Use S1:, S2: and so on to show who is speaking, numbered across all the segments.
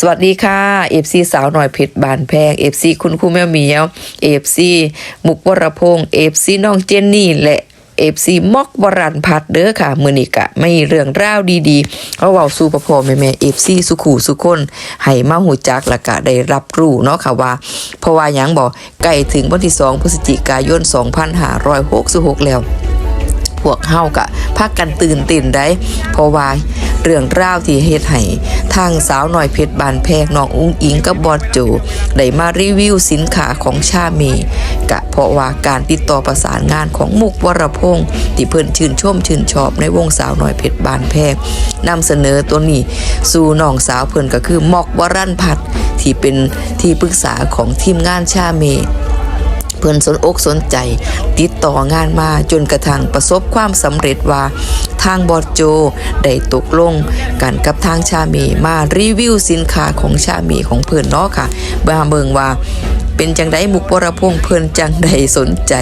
S1: สวัสดีค่ะ FC สาวหน่อยเพชรบานแพง FC คุณครูแมวเหมียว FC มุกวรพงษ์ FC น้องเจนนี่และ FC มอกบรันพัดเด้อค่ะ มือนีกะไม่เรื่องราวดีๆเขาเว้าสู่พ่อพ่อแม่แม่ FC สุขูสุคนให้มาหูจักละกะได้รับรู้เนาะค่ะว่า เพราะว่าหยังบอกใกล้ถึงวันที่ 2 พฤศจิกายน 2566 แล้ว พวกเฮากะพักกันตื่นติ่นได้เพราะว่าเรื่องราวที่เฮ็ดให้ทางสาวหน่อยเพชรบานแพงน้องอุ้งอิงกับบอดโจได้มารีวิวสินค้าของชาเมกะเพราะว่าการติดต่อประสานงานของมุกวรพงษ์ที่เพิ่นชื่นชมชื่นชอบในวงสาวหน่อยเพชรบานแพงนำเสนอตัวนี้สู่น้องสาวเพิ่นก็คือมอกวรันพัฒน์ที่เป็นที่ปรึกษาของทีมงานชาเมเพิ่นสนอกสนใจ ติดต่องานมาจนกระทั่งประสบความสำเร็จว่า ทางบอดโจได้ตกลงกันกับทางชาเมมารีวิวสินค้าของชาเมของเพิ่นเนาะค่ะบาเบิงว่าเป็นจังไดมุกวรพงเพิ่นจังใดสนใจ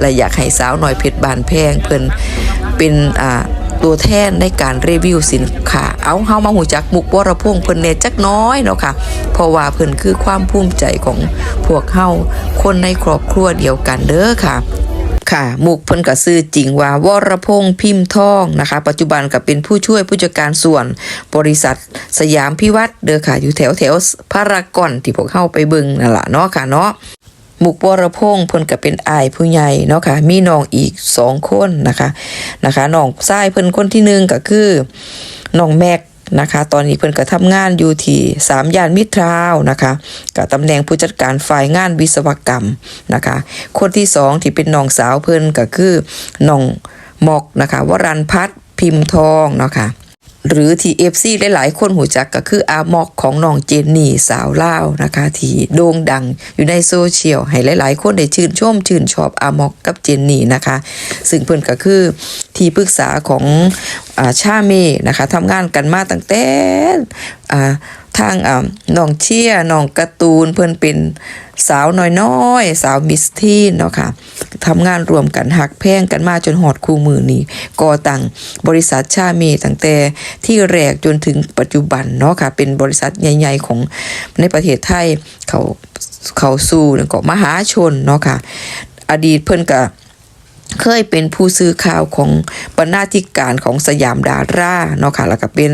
S1: และอยากให้สาวหน่อยเพชรบานแพงเพิ่นเป็นอ่า ตัวแทนในการรีวิวสินค้า เอาเฮามาหูจักมุกวรพงษ์เพิ่นเนจักน้อยเนาะค่ะ เพราะว่าเพิ่นคือความภูมิใจของพวกเฮาคนในครอบครัวเดียวกันเด้อค่ะค่ะมุกเพิ่นก็ซื้อจริงว่าวรพงษ์พิมพ์ทองนะคะ ปัจจุบันก็เป็นผู้ช่วยผู้จัดการส่วนบริษัทสยามพิวัตรเด้อค่ะ อยู่แถวแถวพารากอนที่พวกเฮาไปเบิงนั่นล่ะเนาะค่ะเนาะ มุกวรพงษ์เพิ่นก็เป็นอายผู้ใหญ่เนาะค่ะมีน้องอีกสองคนนะคะนะคะน้องชายเพิ่นคนที่หนึ่งก็คือน้องแม็กนะคะตอนนี้เพิ่นก็ทำงานอยู่ที่สามย่านมิตรทาวนะคะกับตำแหน่งผู้จัดการฝ่ายงานวิศวกรรมนะคะคนที่สองที่เป็นน้องสาวเพิ่นก็คือน้องมอกนะคะวรันพัฒน์พิมพ์ทองเนาะค่ะ หรือที่ FC หลายๆ คนหูจักก็คืออามอกของน้องเจนนี่สาวเล่านะคะที่โด่งดังอยู่ในโซเชียลให้หลายๆ คนได้ชื่นชมชื่นชอบอามอกกับเจนนี่นะคะ ซึ่งเพิ่นก็คือที่ปรึกษาของอาชาเมนะคะทำงานกันมาตั้งแต่อ่า ทางอ่าน้องเชี่ยน้องการ์ตูนเพิ่อนเป็นสาวน้อยๆสาวมิสทีนเนาะค่ะทำงานรวมกันหักแพงกันมาจนหอดคู่มือนี้ก่อตั้งบริษัทชาเมตั้งแต่ที่แรกจนถึงปัจจุบันเนาะค่ะเป็นบริษัทใหญ่ๆของในประเทศไทยเขาเขาสู่แล้วก็มหาชนเนาะค่ะอดีตเพิ่อนก็ เคยเป็นผู้ซื้อข่าวของบรรณาธิการของสยามดาราเนาะค่ะแล้วก็เป็น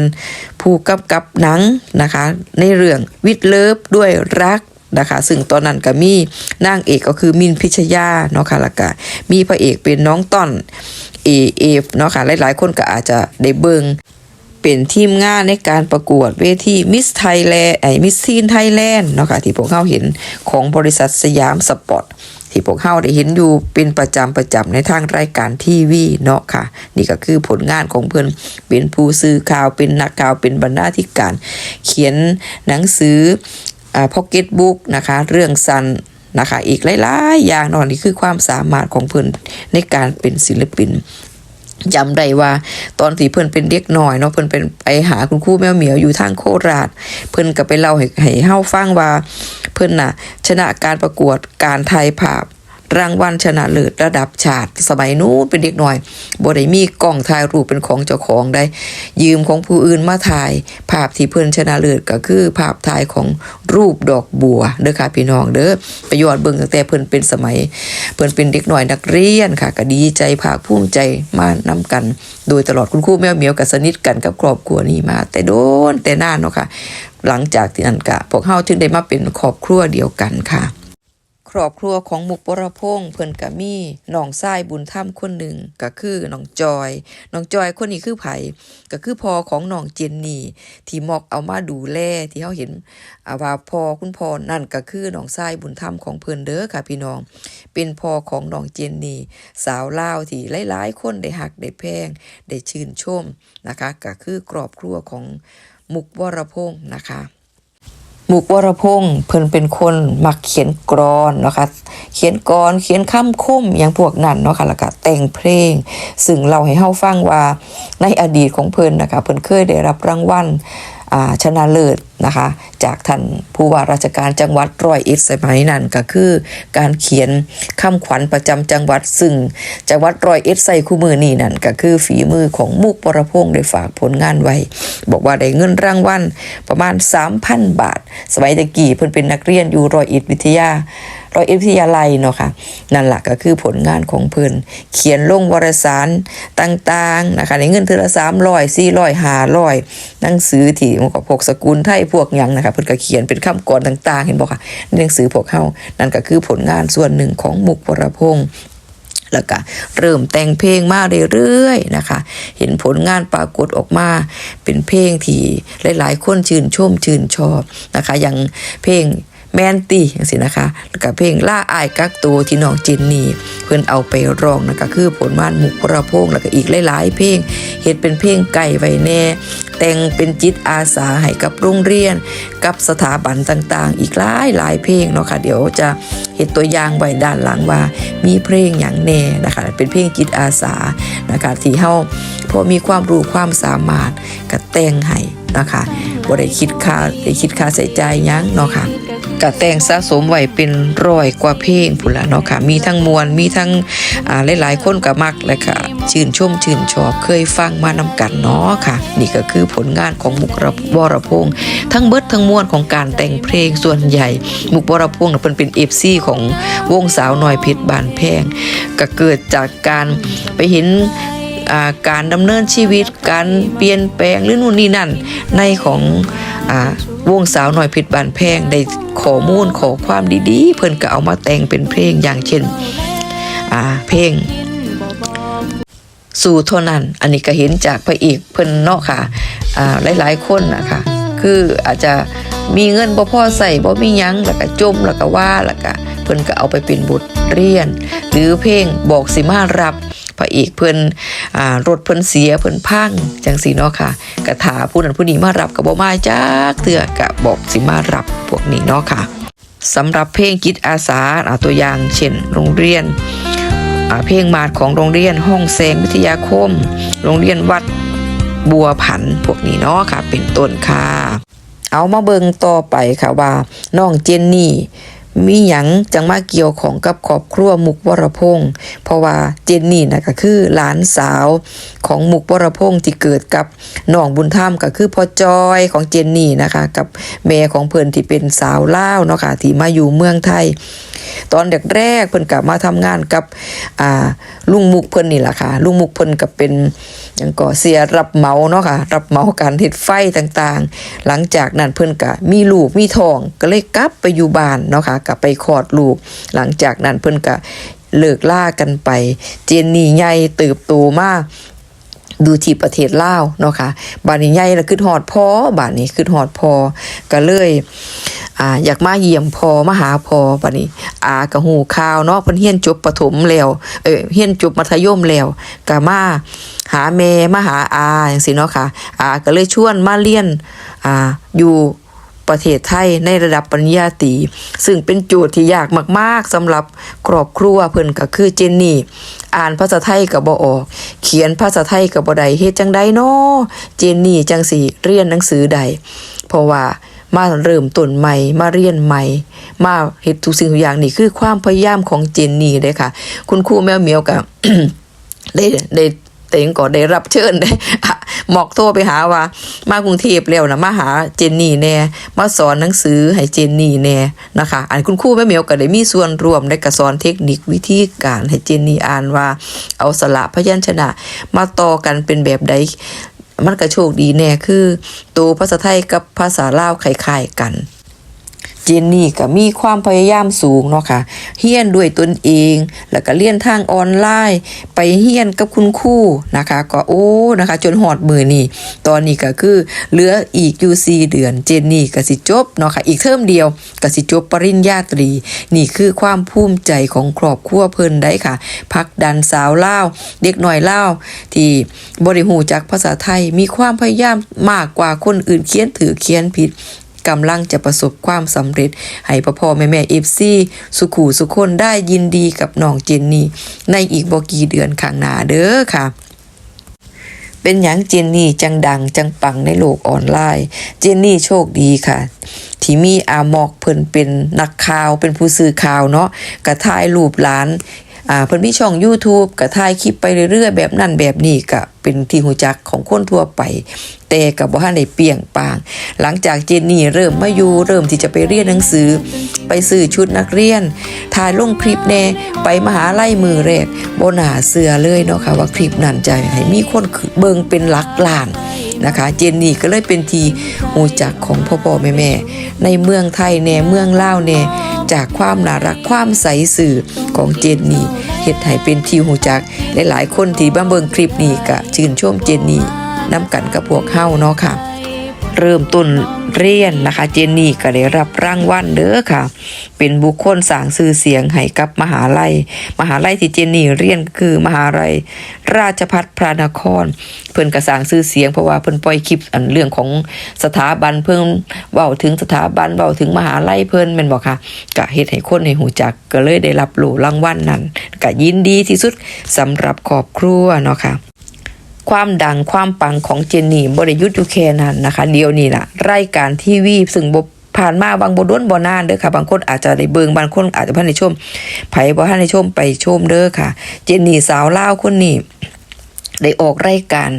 S1: ผู้กำกับหนังนะคะ ในเรื่องวิดเลิฟด้วยรักนะคะซึ่งตอนนั้นก็มีนางเอกก็คือมินพิชยาเนาะค่ะแล้วก็มีพระเอกเป็นน้องต้อนเอเอฟเนาะค่ะหลายๆ คนก็อาจจะได้เบิงเป็นทีมงานในการประกวดเวทีมิสไทยแลนด์ไอ้มิสทีนไทยแลนด์เนาะค่ะที่พวกเขาเห็นของบริษัทสยามสปอร์ต ที่พวกเขาได้เห็นอยู่เป็นประจำประจำในทางรายการทีวีเนาะค่ะ นี่ก็คือผลงานของเพื่อนเป็นผู้สื่อข่าวเป็นนักข่าวเป็นบรรณาธิการ เขียนหนังสืออ่าพ็อกเก็ตบุ๊กนะคะ เรื่องสันนะคะอีกหลายๆอย่างนอนนี่คือความสามารถของเพื่อนในการเป็นศิลปินจำได้ว่าตอนที่เพิ่อนเป็นเด็กน้อยเนาะเพิ่นเป็นไปหาคุณครูแมวเหมียวอยู่ทางโคราช เพิ่อนก็ไปเล่าให้ให้เฮาฟังว่า เพิ่นน่ะ ชนะการประกวดการถ่ายภาพ รางวัลชนะเลิศระดับชาติสมัยนู้นเป็นเด็กหน้อยบ่ได้มีกล้องถ่ายรูปเป็นของเจ้าของได้ ยืมของผู้อื่นมาถ่าย ภาพที่เพิ่นชนะเลิศก็คือภาพถ่ายของรูปดอกบัวเด้อค่ะพี่น้องเด้อประโยชน์เบิ่งตั้งแต่เพิ่นเป็นสมัย เพิ่นเป็นเด็กหน้อยนักเรียนค่ะก็ดีใจภาคภูมิใจมานำกัน โดยตลอดคุณครูแมวเหมียวกับสนิทกันกับครอบครัวนี้มา แต่โดนแต่นานเนาะค่ะ หลังจากที่นั้นกะพวกเฮาจึงได้มาเป็นครอบครัวเดียวกันค่ะ ครอบครัวของมุกปรพงษ์เพิ่นก็มีน้องชายบุญธรรมคนหนึ่งก็คือน้องจอยน้องจอยคนนี้คือไผก็คือพ่อของน้องเจนนี่ที่มอกเอามาดูแลที่เฮาเห็นอาว่าพ่อคุณพ่อนั่นก็คือน้องชายบุญธรรมของเพิ่นเด้อค่ะพี่น้อง เป็นพ่อของน้องเจนนี่สาวลาวที่หลายๆคนได้หักได้แพงได้ชื่นชมนะคะก็คือครอบครัวของ มุกวรพงศ์นะคะมุกวรพงศ์เพิ่นเป็นคนมักเขียนกรอนเนาะค่ะเขียนกรอนเขียนคำคมอย่างพวกนั้นเนาะค่ะแล้วก็แต่งเพลง ซึ่งเราให้เฮาฟังว่าในอดีตของเพิ่นนะคะเพิ่นเคยได้รับรางวัล ชนะเลิศนะคะ จากท่านผู้ว่าราชการจังหวัดร้อยเอ็ดสมัยนั้นก็คือ การเขียนคำขวัญประจำจังหวัดซึ่งจังหวัดร้อยเอ็ดใส่คู่มือนี่นั่นก็คือฝีมือของมุกปรพงษ์ได้ฝากผลงานไว้ บอกว่าได้เงินรางวัลประมาณ 3,000 บาท สมัยตะกี้เพิ่นเป็นนักเรียนอยู่ร้อยเอ็ดวิทยาร้อยเอ็ดวิทยาลัยเนาะค่ะนั่นแหละก็คือผลงานของเพิ่นเขียนลงวารสารต่างๆนะคะในเงินเทือละสามร้อยสี่ร้อยห้าร้อยหนังสือที่มันก็พวกสกุลไทยพวกยังนะคะเพิ่นก็เขียนเป็นคำกรต่าง ๆ เห็นบ่ค่ะในหนังสือพวกเฮานั่นก็คือผลงานส่วนหนึ่งของมุกวรพงษ์แล้วก็เริ่มแต่งเพลงมาเรื่อยๆนะคะ เห็นผลงานปรากฏออกมาเป็นเพลงที่หลายๆ คนชื่นชมชื่นชอบนะคะ อย่างเพลง แมนตีอย่างสินะคะแล้วก็เพลงล่าอายกักตัวที่น้องเจนนี่เพื่อนเอาไปร้องนะคะคือผลงานหมุกระพงษ์แล้วก็อีกหลายๆ เพลงเฮ็ดเป็นเพลงไก่ไว้แน่ แต่งเป็นจิตอาสาให้กับโรงเรียน กับสถาบันต่างๆ อีกหลายหลายเพลงเนาะค่ะเดี๋ยวจะเห็นตัวอย่างไว้ด้านหลังว่า มีเพลงอย่างแน่นะคะเป็นเพลงจิตอาสานะคะที่เฮาพอมีความรู้ความสามารถก็แต่งให้นะคะบ่ได้คิดค่าได้คิดค่าใส่ใจยหยังเนาะค่ะ ก็แต่งสะสมไว้เป็นร้อยกว่าเพลงพุ่นละเนาะค่ะ มีทั้งมวลมีทั้งอ่าหลายๆ คนก็มักเลยค่ะ ชื่นชมชื่นชอบเคยฟังมานำกันเนาะค่ะ นี่ก็คือผลงานของมุกรวรพงษ์ทั้งเบิดทั้งมวลของการแต่งเพลงส่วนใหญ่ มุกวรพงษ์เพิ่นเป็นเอฟซีของวงสาวน้อยเพชรบานแพงก็เกิดจากการไปเห็นการดำเนินชีวิตการเปลี่ยนแปลงหรือนู่นนี่นั่นในของอ่า วงสาวหน่อยเพชรบานแพงได้ขอมูลขอความดีๆ เพิ่นก็เอามาแต่งเป็นเพลงอย่างเช่นอ่าเพลงสู่เท่านั้น อันนี้ก็เห็นจากพระเอกเพิ่นเนาะค่ะอ่าหลายๆคนนะคะคืออาจจะมีเงินบ่พอใส่บ่มียังแล้วก็จมแล้วก็ว่าแล้วก็เพิ่นก็เอาไปเป็นบทเรียน หรือเพลงบอกสิมารับ พระเอกเพิ่นอ่ารถเพิ่นเสียเพิ่นพังจังสีเนาะค่ะกระถาผู้นั้นผู้นี้มารับกับบ่มาจักเถื่อกะบอกสิมารับพวกนี้เนาะค่ะสำหรับเพลงจิตอาสาตัวอย่างเช่น โรงเรียนเพลงมาดของโรงเรียนห้องแสงวิทยาคม โรงเรียนวัดบัวผันพวกนี้เนาะค่ะ เป็นต้นค่ะ เอามาเบิงต่อไปค่ะว่าน้องเจนนี่ มีหยังจังมาเกี่ยวของกับครอบครัวมุกวรพงษ์เพราะว่าเจนนี่นะก็คือหลานสาวของมุกวรพงษ์ที่เกิดกับน้องบุญธรรมก็คือพ่อจอยของเจนนี่นะคะ กับแม่ของเพิ่นที่เป็นสาวเล่าเนาะค่ะที่มาอยู่เมืองไทย ตอนแรกๆเพิ่นกลับมาทำงานกับอ่าลุงมุกเพิ่นนี่แหละค่ะลุงมุกเพิ่นก็เป็นยังก็เสียรับเหมาเนาะค่ะรับเหมาการเฮ็ดไฟต่างๆ หลังจากนั้นเพิ่นก็มีลูกมีทองก็เลยกลับไปอยู่บ้านเนาะค่ะกับไปคลอดลูก หลังจากนั้นเพิ่นก็เลิกล่ากันไป เจนนี่ใหญ่เติบโตมากดูที่ประเทศลาวเนาะค่ะบ้านนี้ใหญ่ล้วคือหอดพอบ้านนี้คือหอดพอก็เลยอ่าอยากมาเยี่ยมพอมาหาพอบ้านนี้ อากะหูข่าวเนาะเพิ่นเรียนจบประถมแล้วเอ้ยเรียนจบมัธยมแล้วก็มาหาแม่มาหาอาจังซี่เนาะค่ะอาก็เลยชวนมาเรียนอ่าอยู่ ประเทศไทยในระดับปริญญาตรีซึ่งเป็นโจทย์ที่ยากมากๆสำหรับครอบครัวเพิ่นก็คือเจนนี่ อ่านภาษาไทยก็บ่ออก เขียนภาษาไทยก็บ่ได้เฮ็ดจังไดเนาะเจนนี่จังสิเรียนหนังสือใดเพราะว่ามาเริ่มต้นใหม่มาเรียนใหม่ มาเฮ็ดทุกสิ่งทุกอย่างนี่คือความพยายามของเจนนี่เด้ค่ะ คุณครูแมวเหมียวกับได้ได้ เต็งก็ได้รับเชิญได้หมอกโทรไปหาว่า มากรุงเทพแล้วนะมาหาเจนนี่แน่มาสอนหนังสือให้เจนนี่แน่นะคะ อันคุณครูแม่เหมียวก็ได้มีส่วนร่วมในกระสอนเทคนิควิธีการให้เจนนี่อ่านว่า เอาสระพยัญชนะ มาต่อกันเป็นแบบใดมันก็โชคดีแน่คือ ตัวภาษาไทยกับภาษาลาวคล้ายๆกัน เจนนี่ก็มีความพยายามสูงเนาะค่ะเฮียนด้วยตนเอง แล้วก็เรียนทางออนไลน์ ไปเฮียนกับคุณครูนะคะ ก็โอ้นะคะ จนหอดมือนี่ตอนนี้ก็คือเหลืออีกอยู่สี่เดือน เจนนี่ก็สิจบเนาะค่ะอีกเทอมเดียวก็สิจบปริญญาตรี นี่คือความภูมิใจของครอบครัวเพิ่นได้ค่ะพักดันสาวเล่าเด็กหน่อยเล่าที่บริหูจักภาษาไทยมีความพยายามมากกว่าคนอื่นเขียนถือเขียนผิด กำลังจะประสบความสำเร็จ ให้พ่อพ่อแม่แม่เอฟซีสุขูสุคนได้ยินดีกับน้องเจนนี่ในอีกบกี่เดือนข้างหน้าเด้อค่ะเป็นหยังเจนนี่จังดังจังปังในโลกออนไลน์ เจนนี่โชคดีค่ะ ที่มีอามอกเพิ่นเป็นนักข่าวเป็นผู้สื่อข่าวเนาะกระถ่ายรูปหลาน อ่าเพิ่นมีช่อง YouTube ก็ถ่ายคลิปไปเรื่อยๆ แบบนั้นแบบนี้ก็เป็นที่หูจักของคนทั่วไป แต่ก็บ่ทันได้เปรียงปาง หลังจากเจนนี่เริ่มมาอยู่เริ่มที่จะไปเรียนหนังสือ ไปซื้อชุดนักเรียนถ่ายลงคลิปแน่ไปมหาลัยมือแรกบ่น่าเชื่อเลยเนาะค่ะว่าคลิปนั้นจะให้มีคนเบิ่งเป็นหลักล้าน นะคะ เจนนี่ก็เลยเป็นทีหูจักของพ่อพ่อแม่แม่ในเมืองไทยแน่เมืองลาวแน่จากความน่ารักความใสสื่อของเจนนี่เฮ็ดให้เป็นทีหูจักหลายๆคนที่บ้าเบิ่งคลิปนี้ก็ชื่นชมเจนนี่น้ำกันกับพวกเฮาเนาะค่ะ เริ่มต้นเรียนนะคะ เจนนี่ก็ได้รับรางวัลเด้อค่ะ เป็นบุคคลสร้างชื่อเสียงให้กับมหาลัย มหาลัยที่เจนนี่เรียนคือมหาลัย ราชพัฒพระนคร เพิ่นก็สร้างชื่อเสียงเพราะว่าเพิ่นปล่อยคลิปอันเรื่องของสถาบันเพิ่นเว้าถึงสถาบันเว้าถึงมหาลัยเพิ่นแม่นบ่ค่ะก็เฮ็ดให้คนให้หูจักก็เลยได้รับรู้รางวัลนั้นก็ยินดีที่สุดสำหรับครอบครัวเนาะค่ะ ความดังความปังของเจนนี่บริยุทธ์อยู่แค่นั้นนะคะ เดียวนี่ล่ะรายการทีวีซึ่งบผ่านมาบางบด้วนบ่นานเด้อค่ะ บางคนอาจจะได้เบิงบางคนอาจจะพันในชมไผบ่ทันในชมไปชมเด้อค่ะ เจนนี่สาวเล่าคนนี้ ได้ออกรายการ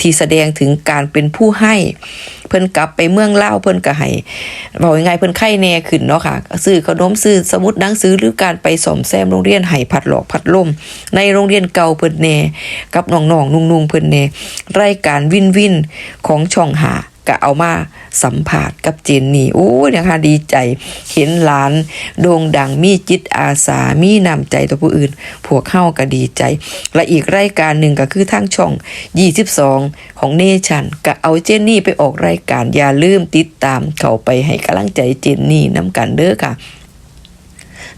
S1: ที่แสดงถึงการเป็นผู้ให้ เพิ่นกลับไปเมืองเล่าเพิ่นก็ให้บอกยังไงเพิ่นไข้แน่ขึ้นเนาะค่ะซื้อขนมซื้อสมุดหนังสือหรือการไปสอมแซมโรงเรียนให้ผัดหลอกผัดล่ม ในโรงเรียนเก่าเพิ่นแน่กับน้องๆนุ่งๆเพิ่นแน่รายการวินวินของช่องหา ก็เอามาสัมผัสกับเจนนี่โอ้ยนะคะดีใจเห็นหลานโด่งดังมีจิตอาสามีนำใจต่อผู้อื่นพวกเข้าก็ดีใจ และอีกรายการหนึ่งก็คือทางช่อง 22 ของเนชันก็เอาเจนนี่ไปออกรายการอย่าลืมติดตามเข้าไปให้กำลังใจเจนนี่น้ำกันเด้อค่ะ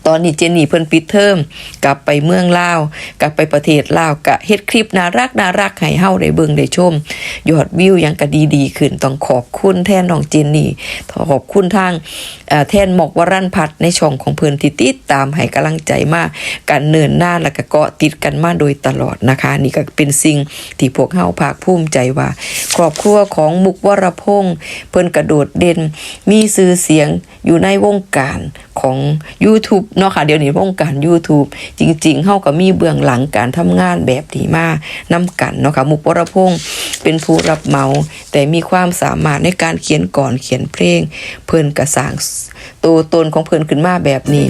S1: ตอนนี้เจนนี่เพิ่นปิดเทอมกลับไปเมืองลาว กลับไปประเทศลาวกะเฮ็ดคลิปน่ารักน่ารักให้เฮาได้เบิ่งได้ชม ยอดวิวยังก็ดีๆขึ้นต้องขอบคุณแทนน้องเจนนี่ขอบคุณทางเอ่อแทนหมอกวรันพัฒน์ในช่องของเพิ่นที่ติดตามให้กำลังใจมากกันเนินหน้าแล้วก็เกาะติดกันมาโดยตลอดนะคะ นี่ก็เป็นสิ่งที่พวกเฮาภาคภูมิใจว่า ครอบครัวของมุกวรพงษ์เพิ่นกระโดดเด่นมีชื่อเสียงอยู่ในวงการ ของ YouTube เนาะค่ะเดี๋ยวนี้วงการ YouTube จริงๆเฮาก็มีเบื้องหลังการทำงานแบบดีมานำกันเนาะค่ะมุกวรพงษ์เป็นผู้รับเหมา แต่มีความสามารถในการเขียนก่อนเขียนเพลง เพิ่นกระสางตัวตนของเพิ่นขึ้นมาแบบนี้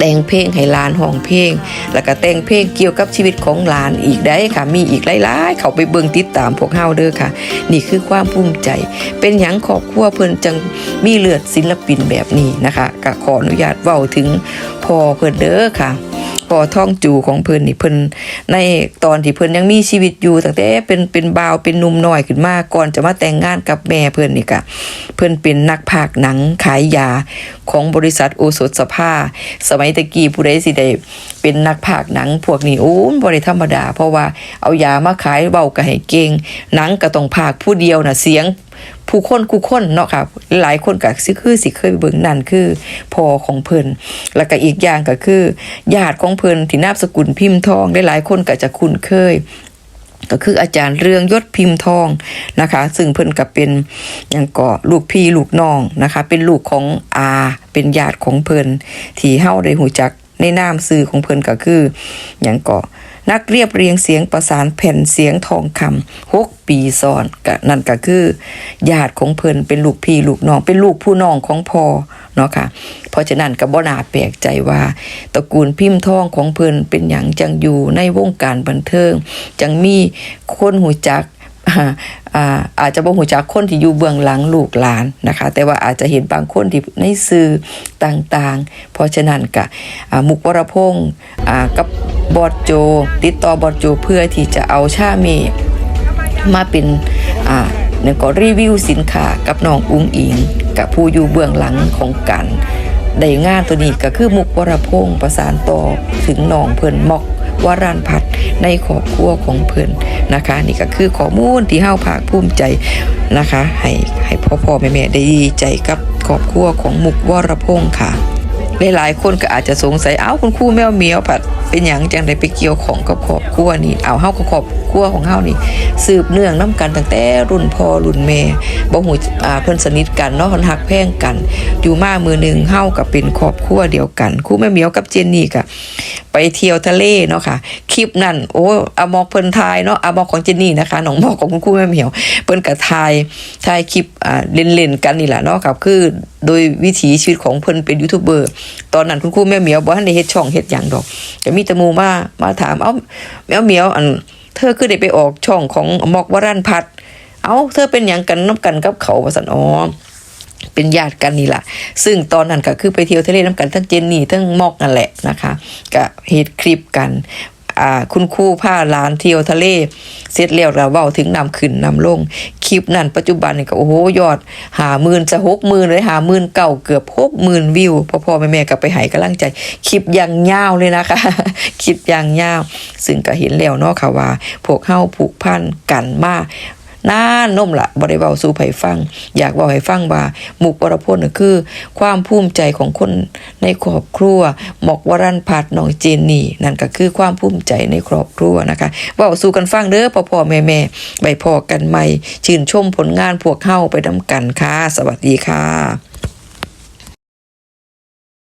S1: แต่งเพลงให้หลานห้องเพลง แล้วก็แต่งเพลงเกี่ยวกับชีวิตของหลานอีกได้ค่ะ มีอีกหลายๆ เขาไปเบิ่งติดตามพวกเฮาเด้อค่ะ นี่คือความภูมิใจ เป็นหยังครอบครัวเพิ่นจังมีเลือดศิลปินแบบนี้นะคะก็ขออนุญาตเว้าถึง พ่อเพิ่นเด้อค่ะพ่อท่องจูของเพิ่นนี่เพิ่นในตอนที่เพิ่นยังมีชีวิตอยู่ตั้งแต่เป็นเป็นบ่าวเป็นหนุ่มน้อยขึ้นมาก่อนจะมาแต่งงานกับแม่เพิ่นนี่ก็เพิ่นเป็นนักพากหนังขายยาของบริษัทโอสถสภา สมัยตะกี้ผู้ใดสิได้เป็นนักพากหนังพวกนี้โอ้บ่ได้ธรรมดา เพราะว่าเอายามาขายเว้าก็ให้เก่งหนังก็ต้องพากผู้เดียวน่ะเสียง ผู้คนคู่คนเนาะค่ะหลายคนก็สิคือสิเคยเบิ่งนั่นคือพ่อของเพิ่นแล้วก็อีกอย่างก็คือญาติของเพิ่นที่นามสกุลพิมพ์ทองหลายคนก็จะคุ้นเคยก็คืออาจารย์เรืองยศพิมพ์ทองนะคะ ซึ่งเพิ่นก็เป็นย่างก็ลูกพี่ลูกน้องนะคะ เป็นลูกของอาเป็นญาติของเพิ่นที่เฮาได้หูจักในนามสื่อของเพิ่นก็คืออย่างก็ นักเรียบเรียงเสียงประสานแผ่นเสียงทองคำหกปีซ้อนกนั่นก็คือญาติของเพิ่นเป็นลูกพี่ลูกน้องเป็นลูกผู้น้องของพ่อเนาะค่ะ เพราะฉะนั้นก็บ่น่าแปลกใจว่าตระกูลพิมพ์ทองของเพิ่นเป็นอย่างจังอยู่ในวงการบันเทิง จังมีคนหูจัก อาอาจจะบ่หูจักคนที่อยู่เบื้องหลังลูกหลานนะคะ แต่ว่าอาจจะเห็นบางคนที่ในสื่อต่างๆ เพราะฉะนั้นก็อ่ามุกวรพงษ์กับบอดโจ ติดต่อบอดโจเพื่อที่จะเอาชาเมมาเป็นอ่าเนี่ยก็รีวิวสินค้ากับน้องอุ้งอิง กับผู้อยู่เบื้องหลังของกันได้งานตัวนี้ก็คือมุกวรพงษ์ประสานต่อถึงน้องเพิ่นมอก วรันพัฒในครอบครัวของเพิ่นนะคะ นี่ก็คือข้อมูลที่เฮาภาคภูมิใจนะคะ ให้ให้พ่อพ่อแม่แม่ได้ดีใจกับครอบครัวของมุกวรพงษ์ค่ะ หลายๆคนก็อาจจะสงสัยเอ้าคุณครูแมวเหมียวผัดเป็นหยังจังได้ไปเกี่ยวของกับครอบครัวนี่เอาเฮากับครอบครัวของเฮานี่ สืบเนื่องน้กันตั้งแต่รุ่นพ่อรุ่นแม่บ่ฮู้อ่าเพิ่นสนิทกันเนาะเพิ่นฮักแพ่งกัน อยู่มามือหนึงเฮาก็เป็นครอบครัวเดียวกันครูแม่เหมียวกับเจนนี่ก็ไปเที่ยวทะเลเนาะค่ะคลิปนั้นโอ้อามอกเพิ่นทายเนาะอามอกของเจนนี่นะคะน้องหมอกของคุณครูแม่เหมียวเพิ่นก็ทายทายคลิปอ่าเล่นๆกันนี่แหละเนาะครับคือโดยวิถีชีวิตของเพิ่นเป็นยูทูบเบอร์ตอนนั้นคุณครูแม่เหมียวบ่ทันได้เฮ็ดช่องเฮ็ดอย่างดอกก็มีตะมูมามาถามเอ้าแม่เหมียวอันเธอคือได้ไปออกช่องของมอกวรันพัดเอ้าเธอเป็นอย่างกันน้ำกันกับเขาว่าสันอ๋อเป็นญาติกันนี่แหละ ซึ่งตอนนั้นก็คือไปเที่ยวทะเลน้ำกันทั้งเจนนี่ทั้งมอกนั่นแหละนะคะก็เฮ็ดคลิปกัน คุณครูพาหลานเที่ยวทะเล เสร็จแล้วเราเว้าถึงนำขึ้นนำลง คลิปนั้นปัจจุบันนี่ก็โอ้โหยอดหาหมื่นจะหกหมื่นเลยหาหมื่นเก่าเกือบหกหมื่นวิวพ่อพ่อแม่แม่ก็ไปหายกำลังใจ คลิปอย่างยาวเลยนะคะ คลิปอย่างยาว ซึ่งก็เห็นแล้วเนาะค่ะว่าพวกเฮาผูกพันกันมาก น่านมละบริเวาสู่ไผฟัง อยากเว้าให้ฟังว่าหมุกวรพลน่ะคือ ความภูมิใจของคนในครอบครัวหมอกวรันผัดน้องเจนนี่นั่นก็คือความภูมิใจในครอบครัวนะคะเว้าสู่กันฟังเด้อพ่อพ่อแม่แม่ใบพอกันใหม่ชื่นชมผลงานพวกเข้าไปนํกันค่ะ สวัสดีค่ะ